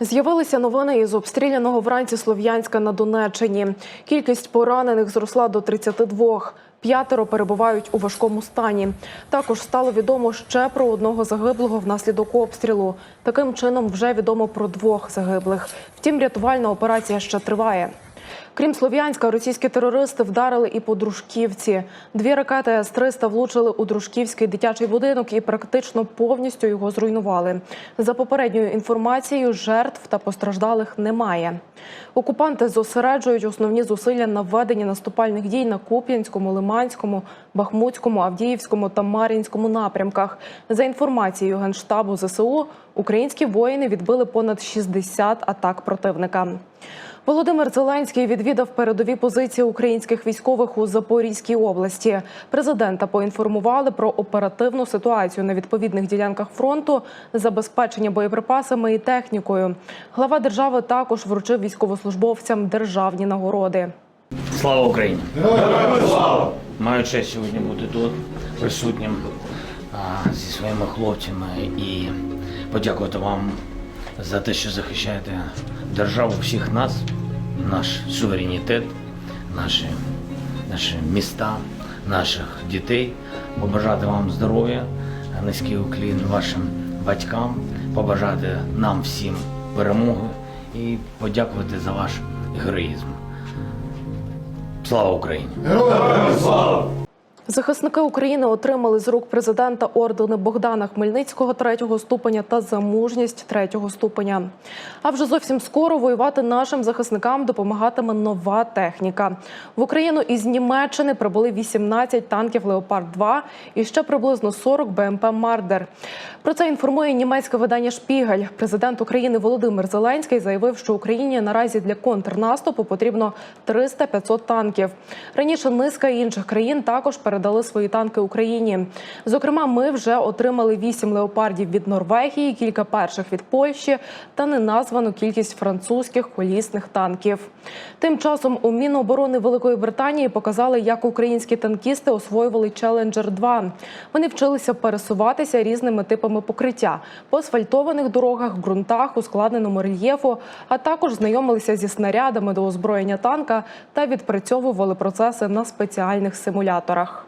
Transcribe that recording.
З'явилися новини із обстріляного вранці Слов'янська на Донеччині. Кількість поранених зросла до 32. П'ятеро перебувають у важкому стані. Також стало відомо ще про одного загиблого внаслідок обстрілу. Таким чином, вже відомо про двох загиблих. Втім, рятувальна операція ще триває. Крім Слов'янська, російські терористи вдарили і по Дружківці. Дві ракети С-300 влучили у Дружківський дитячий будинок і практично повністю його зруйнували. За попередньою інформацією, жертв та постраждалих немає. Окупанти зосереджують основні зусилля на введенні наступальних дій на Куп'янському, Лиманському, Бахмутському, Авдіївському та Мар'їнському напрямках. За інформацією Генштабу ЗСУ, українські воїни відбили понад 60 атак противника. Володимир Зеленський відвідав передові позиції українських військових у Запорізькій області. Президента поінформували про оперативну ситуацію на відповідних ділянках фронту, забезпечення боєприпасами і технікою. Глава держави також вручив військовослужбовцям державні нагороди. Слава Україні! Маю честь сьогодні бути тут присутнім а, зі своїми хлопцями і подякувати вам за те, що захищаєте державу всіх нас, наш суверенітет, наші, наші міста, наших дітей. Побажати вам здоров'я, низький уклін вашим батькам, побажати нам всім перемоги і подякувати за ваш героїзм. Слава Україні! Захисники України отримали з рук президента ордени Богдана Хмельницького третього ступеня та за мужність третього ступеня. А вже зовсім скоро воювати нашим захисникам допомагатиме нова техніка. В Україну із Німеччини прибули 18 танків Леопард 2 і ще приблизно 40 БМП Мардер. Про це інформує німецьке видання Шпігель. Президент України Володимир Зеленський заявив, що Україні наразі для контрнаступу потрібно 300-500 танків. Раніше низка інших країн також передали свої танки Україні. Зокрема, ми вже отримали 8 леопардів від Норвегії, кілька перших від Польщі та неназвану кількість французьких колісних танків. Тим часом у Міноборони Великої Британії показали, як українські танкісти освоювали Challenger 2. Вони вчилися пересуватися різними типами покриття по асфальтованих дорогах, ґрунтах, ускладненому рельєфу, а також знайомилися зі снарядами до озброєння танка та відпрацьовували процеси на спеціальних симуляторах.